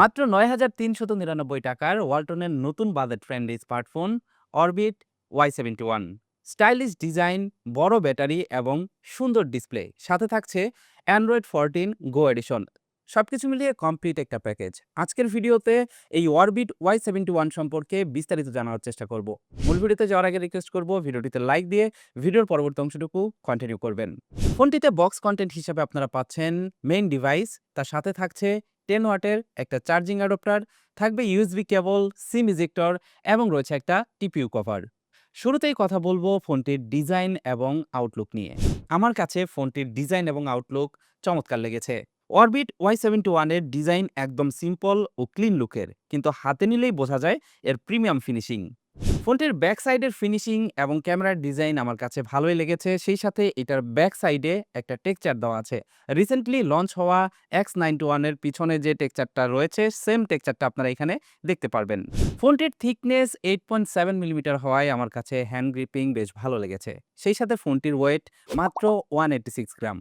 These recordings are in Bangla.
মাত্র নয় হাজার তিনশত নিরানব্বই টাকার ওয়ালটনের নতুন budget friendly smartphone Orbit Y seventy one. Stylish design, বড় ব্যাটারি এবং সুন্দর ডিসপ্লে। সাথে থাকছে অ্যান্ড্রয়েড ফোরটিন গো এডিশন। সবকিছু মিলিয়ে কমপ্লিট একটা প্যাকেজ। আজকের ভিডিওতে এই অরবিট ওয়াই সেভেন্টি ওয়ান সম্পর্কে বিস্তারিত জানার চেষ্টা করব। মূল ভিডিওতে যাওয়ার আগে রিকোয়েস্ট করব ভিডিওটিতে লাইক দিয়ে ভিডিওর পরবর্তী অংশটুকু কন্টিনিউ করবেন। ফোনটিতে বক্স কন্টেন্ট হিসেবে আপনারা পাচ্ছেন মেইন ডিভাইস তার সাথে থাকছে টেন ওয়াটের একটা চার্জিং অ্যাডপ্টার, থাকবে ইউএসবি কেবল, সিম ইজেক্টর এবং রয়েছে একটা টিপিউ কভার। শুরুতেই কথা বলব ফোনটির ডিজাইন এবং আউটলুক নিয়ে। আমার কাছে ফোনটির ডিজাইন এবং আউটলুক চমৎকার লেগেছে। অরবিট ওয়াই সেভেন্টি ওয়ানের ডিজাইন একদম সিম্পল ও ক্লিন লুকের, কিন্তু হাতে নিলেই বোঝা যায় এর প্রিমিয়াম ফিনিশিং। ফোনটির ব্যাক সাইডের ফিনিশিং এবং ক্যামেরার ডিজাইন আমার কাছে ভালোই লেগেছে। সেই সাথে এটার ব্যাক সাইডে একটা টেক্সচার দেওয়া আছে। রিসেন্টলি লঞ্চ হওয়া এক্স নাইনটি ওয়ানের পিছনে যে টেক্সচারটা রয়েছে, সেম টেক্সচারটা আপনারা এখানে দেখতে পারবেন। ফোনটির thickness eight point seven millimetre হওয়ায় আমার কাছে হ্যান্ড গ্রিপিং বেশ ভালো লেগেছে। সেই সাথে ফোনটির ওয়েট মাত্র ওয়ান এইটি সিক্স গ্রাম।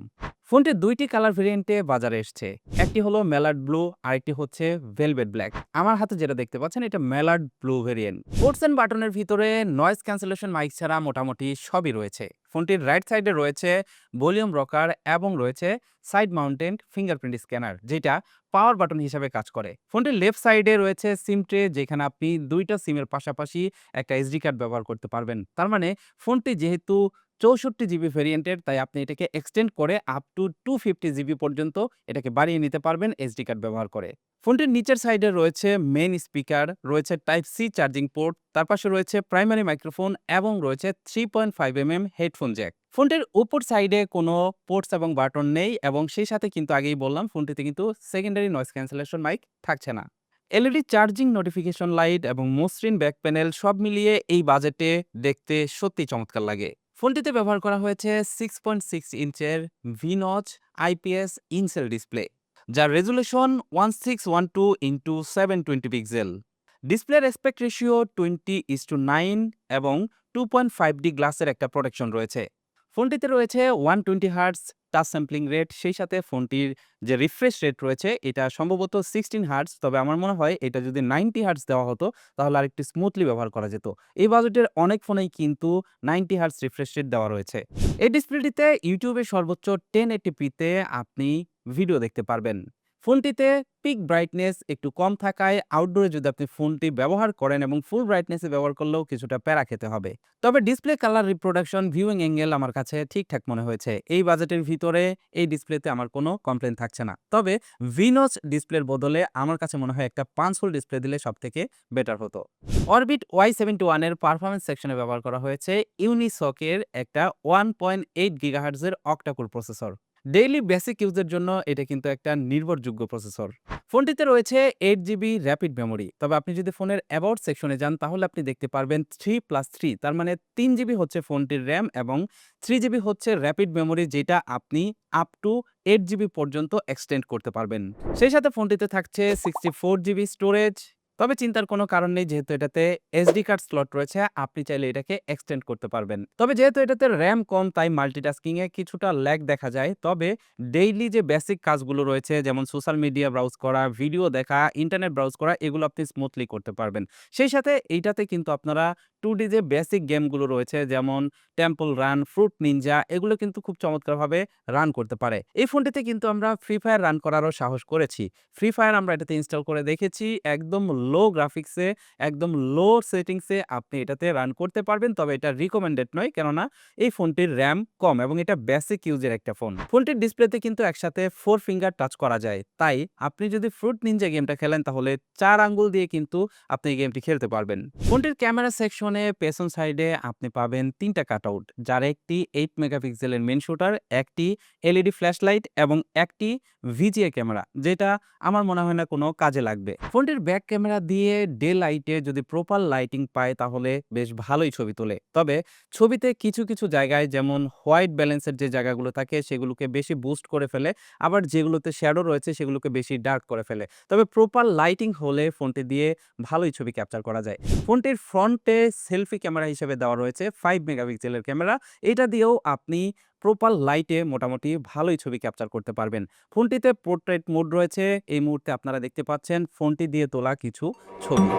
ফোনটির দুইটি কালার ভেরিয়েন্টে বাজারে এসছে। একটি হলো মেলার্ড ব্লু আর একটি হচ্ছে ভেলভেট ব্ল্যাক। আমার হাতে যেটা দেখতে পাচ্ছেন, এটা মেলার্ড ব্লু ভেরিয়েন্ট। ফোর্স বাটনের ভিতরে নয়েজ ক্যান্সেলেশন মাইক ছাড়া মোটামুটি সবই রয়েছে। ফোনটির রাইট সাইডে রয়েছে ভলিউম রকার এবং রয়েছে সাইড মাউন্টেন ফিঙ্গারপ্রিন্ট স্ক্যানার, যেটা পাওয়ার বাটন হিসাবে কাজ করে। ফোনটির লেফট সাইডে রয়েছে সিম ট্রে, যেখানে আপনি দুইটা সিমের পাশাপাশি একটা এসডি কার্ড ব্যবহার করতে পারবেন। তার মানে ফোনটি যেহেতু চৌষট্টি জিবি ভেরিয়েন্টের, তাই আপনি এটাকে এক্সটেন্ড করে up to two fifty GB পর্যন্ত এটাকে বাড়িয়ে নিতে পারবেন এসডি কার্ড ব্যবহার করে। ফোনটির নিচের সাইডে রয়েছে মেন স্পিকার রয়েছে টাইপ সি চার্জিং পোর্ট তার পাশে রয়েছে প্রাইমারি মাইক্রোফোন এবং রয়েছে three point five M M headphone jack ফোনটির উপর সাইডে কোনো পোর্টস এবং বাটন নেই এবং সেই সাথে কিন্তু আগেই বললাম ফোনটিতে কিন্তু সেকেন্ডারি নয়েজ ক্যান্সেলেশন মাইক থাকছে না। এলইডি চার্জিং নোটিফিকেশন লাইট এবং মসৃণ ব্যাক প্যানেল সব মিলিয়ে এই বাজেটে দেখতে সত্যি চমৎকার লাগে। ফোনটিতে ব্যবহার করা হয়েছে সিক্স পয়েন্ট সিক্স ইঞ্চের ভিনচ আইপিএস ইনসেল ডিসপ্লে যার resolution one six one two into seven twenty pixel ডিসপ্লের respect ratio twenty is to nine এবং টু পয়েন্ট ফাইভ ডি গ্লাসের একটা প্রোটেকশন রয়েছে। ফোনটিতে রয়েছে one twenty hertz touch sampling rate, সেই সাথে ফোনটির যে রিফ্রেশ রেট রয়েছে, এটা সম্ভবত সিক্সটিন হার্টস তবে আমার মনে হয় এটা যদি নাইনটি হার্টস দেওয়া হতো, তাহলে আরেকটি স্মুথলি ব্যবহার করা যেত। এই বাজেটের অনেক ফোনেই কিন্তু নাইনটি হার্টস রিফ্রেশ রেট দেওয়া রয়েছে। এই ডিসপ্লেটিতে ইউটিউবে সর্বোচ্চ টেন এটিপিতে আপনি ভিডিও দেখতে পারবেন। ফোনটিতে পিক ব্রাইটনেস একটু কম থাকায় আউটডোরে যদি আপনি ফোনটি ব্যবহার করেন এবং ফুল ব্রাইটনেসে ব্যবহার করলেও কিছুটা প্যারা খেতে হবে। তবে display colour reproduction viewing angle আমার কাছে ঠিকঠাক মনে হয়েছে। এই বাজেটের ভিতরে এই ডিসপ্লেতে আমার কোনো কমপ্লেন থাকছে না। তবে ভিনস ডিসপ্লের বদলে আমার কাছে মনে হয় একটা পাঁচ ফুল ডিসপ্লে দিলে সব থেকে বেটার হতো। অরবিট ওয়াই সেভেন্টি ওয়ানের পারফরমেন্স সেকশনে ব্যবহার করা হয়েছে। ইউনিসকের একটা ওয়ান পয়েন্ট এইট গিগাহার্জের অক্টাকোর প্রসেসর ডেইলি বেসিক ইউজের জন্য এটা কিন্তু একটা নির্ভরযোগ্য প্রসেসর ফোনটিতে রয়েছে এইট জিবি র্যাপিড মেমোরি তবে আপনি যদি ফোনের অ্যাবাউট সেকশনে যান, তাহলে আপনি দেখতে পারবেন থ্রি প্লাস থ্রি তার মানে তিন জিবি হচ্ছে ফোনটির র্যাম এবং থ্রি জিবি হচ্ছে র্যাপিড মেমোরি যেটা আপনি আপ টু এইট জিবি পর্যন্ত এক্সটেন্ড করতে পারবেন। সেই সাথে ফোনটিতে থাকছে সিক্সটি ফোর জিবি স্টোরেজ তবে চিন্তার কোনো কারণ নেই, যেহেতু এটাতে এসডি কার্ড স্লট রয়েছে, আপনি চাইলে এটাকে এক্সটেন্ড করতে পারবেন। তবে যেহেতু এটাতে র্যাম কম, তাই মাল্টিটাস্কিং এ কিছুটা ল্যাগ দেখা যায়, তবে ডেইলি যে বেসিক কাজগুলো রয়েছে, যেমন সোশ্যাল মিডিয়া ব্রাউজ করা ভিডিও দেখা ইন্টারনেট ব্রাউজ করা, এগুলো আপনি স্মুথলি করতে পারবেন। সেই সাথে এইটাতে কিন্তু আপনারা টু ডি যে বেসিক গেমগুলো রয়েছে, যেমন টেম্পল রান ফ্রুট নিনজা এগুলো কিন্তু খুব চমৎকারভাবে রান করতে পারে। এই ফোনটিতে কিন্তু আমরা ফ্রি ফায়ার রান করারও সাহস করেছি। ফ্রি ফায়ার আমরা এটাতে ইনস্টল করে দেখেছি, একদম লো গ্রাফিক্সে একদম লো সেটিংসে আপনি এটাতে রান করতে পারবেন, তবে এটা রিকমেন্ডেড নয়, কেননা এই ফোনটির র্যাম কম এবং এটা বেসিক ইউজের একটা ফোন ফোনটির ডিসপ্লেতে কিন্তু একসাথে ফোর ফিঙ্গার টাচ করা যায়। তাই আপনি যদি ফ্রুট নিনজা গেমটা খেলেন, তাহলে চার আঙ্গুল দিয়ে কিন্তু আপনি এই গেমটি খেলতে পারবেন। ফোনটির ক্যামেরা সেকশনে পেছন সাইডে আপনি পাবেন তিনটা কাট আউট যার একটি এইট মেগাপিক্সেলের মেন শুটার একটি এলইডি ফ্ল্যাশ লাইট এবং একটি ভিজিএ ক্যামেরা যেটা আমার মনে হয় না কোনো কাজে লাগবে। ফোনটির ব্যাক ক্যামেরা দিয়ে ডে লাইটে যদি প্রপার লাইটিং পায় তাহলে বেশ ভালোই ছবি তোলে। তবে ছবিতে কিছু কিছু জায়গায় যেমন হোয়াইট ব্যালেন্সের যে জায়গাগুলো থাকে সেগুলোকে বেশি বুস্ট করে ফেলে, আবার যেগুলোতে শ্যাডো রয়েছে সেগুলোকে বেশি ডার্ক করে ফেলে। তবে প্রপার লাইটিং হলে ফোনটি দিয়ে ভালোই ছবি ক্যাপচার করা যায়। ফোনটির ফ্রন্টে সেলফি ক্যামেরা হিসেবে দেওয়া রয়েছে ফাইভ মেগাপিক্সেলের ক্যামেরা। এটা দিয়েও আপনি প্রপার লাইটে মোটামুটি ভালোই ছবি ক্যাপচার করতে পারবেন। ফোনটিতে পোর্ট্রেট মোড রয়েছে, এই মুহূর্তে আপনারা দেখতে পাচ্ছেন ফোনটি দিয়ে তোলা কিছু ছবি।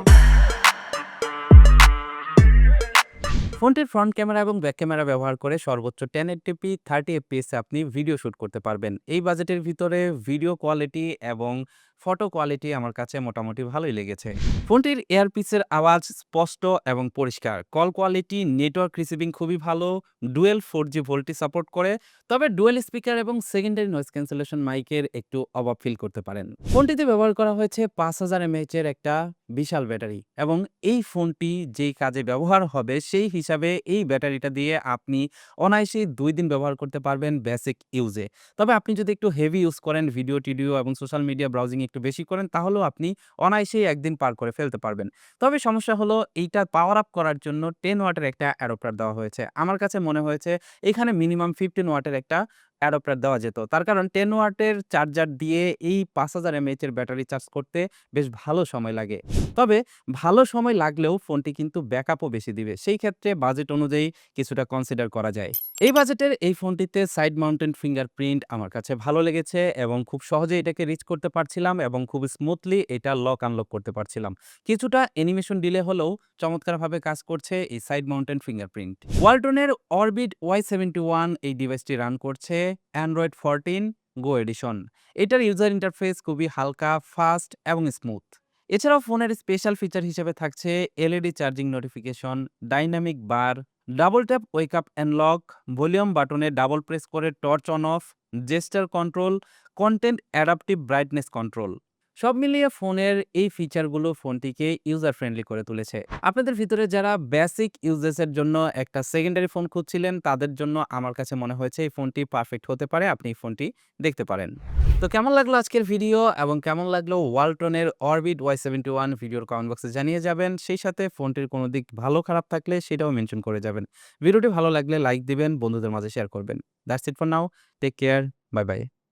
ফোনটির ফ্রন্ট ক্যামেরা এবং ব্যাক ক্যামেরা ব্যবহার করে সর্বোচ্চ টেন এইটটিপি থার্টি এফপিএসে আপনি ভিডিও শ্যুট করতে পারবেন। এই বাজেটের ভিতরে ভিডিও কোয়ালিটি এবং ফটো কোয়ালিটি আমার কাছে মোটামুটি ভালোই লেগেছে। ফোনটির এয়ারপিসের আওয়াজ স্পষ্ট এবং পরিষ্কার। কল কোয়ালিটি, নেটওয়ার্ক রিসিভিং খুবই ভালো, dual four G VoLTE support করে। তবে ডুয়েল স্পিকার এবং সেকেন্ডারি নয়েজ ক্যান্সেলেশন মাইকের একটু অভাব ফিল করতে পারেন। ফোনটিতে ব্যবহার করা হয়েছে পাঁচ হাজার এমএইচ এর একটা বিশাল ব্যাটারি এবং এই ফোনটি যেই কাজে ব্যবহার হবে সেই হিসাবে এই ব্যাটারিটা দিয়ে আপনি অনায়াসেই দুই দিন ব্যবহার করতে পারবেন বেসিক ইউজে। তবে আপনি যদি একটু হেভি ইউজ করেন, ভিডিও, টিডিও এবং সোশ্যাল মিডিয়া ব্রাউজিং একটু বেশি করেন, তাহলেও আপনি অনায়াসেই একদিন পার করে ফেলতে পারবেন। তবে সমস্যা হলো এইটা পাওয়ার আপ করার জন্য টেন ওয়াটের একটা অ্যাডপ্টার দেওয়া হয়েছে। আমার কাছে মনে হয়েছে এখানে মিনিমাম ফিফটিন ওয়াটের একটা অ্যাডপ্টার দেওয়া যেত। তার কারণ টেন ওয়াটের চার্জার দিয়ে এই পাঁচ হাজার এমএইচ এর ব্যাটারি চার্জ করতে বেশ ভালো সময় লাগে। তবে ভালো সময় লাগলেও ফোনটি কিন্তু ব্যাকআপও বেশি দিবে। সেই ক্ষেত্রে বাজেট অনুযায়ী কিছুটা কনসিডার করা যায়। এই বাজেটের এই ফোনটিতে সাইড মাউন্টেন ফিঙ্গারপ্রিন্ট আমার কাছে ভালো লেগেছে এবং খুব সহজে এটাকে রিচ করতে পারছিলাম এবং খুব স্মুথলি এটা লক আনলক করতে পারছিলাম। কিছুটা অ্যানিমেশন ডিলে হলেও চমৎকারভাবে কাজ করছে এই সাইড মাউন্টেন ফিঙ্গারপ্রিন্ট ওয়ালটনের অরবিট ওয়াই সেভেন্টি ওয়ান এই ডিভাইসটি রান করছে। অ্যান্ড্রয়েড ফোরটিন গো এডিশন এটার ইউজার ইন্টারফেস খুবই হালকা ফাস্ট এবং স্মুথ এছাড়াও ফোনের স্পেশাল ফিচার হিসেবে থাকছে LED charging notification dynamic bar double tap wake up and lock volume বাটনে ডাবল প্রেস করে torch on off gesture control content adaptive brightness control সব মিলিয়ে ফোনের এই ফিচারগুলো ফোনটিকে ইউজার ফ্রেন্ডলি করে তুলেছে। আপনাদের ভিতরে যারা বেসিক ইউজেসের জন্য একটা সেকেন্ডারি ফোন খুঁজছিলেন, তাদের জন্য আমার কাছে মনে হয়েছে এই ফোনটি পারফেক্ট হতে পারে, আপনি এই ফোনটি দেখতে পারেন। তো কেমন লাগল আজকের ভিডিও এবং কেমন লাগল ওয়ালটনের অরবিট ওয়াই সেভেন্টি ওয়ান ভিডিওর কমেন্ট বক্সে জানিয়ে যাবেন। সেই সাথে ফোনটির কোনো দিক ভালো খারাপ থাকলে সেটাও মেনশন করে যাবেন। ভিডিওটি ভালো লাগলে লাইক দিবেন, বন্ধুদের মাঝে শেয়ার করবেন। That's it for now take care bye bye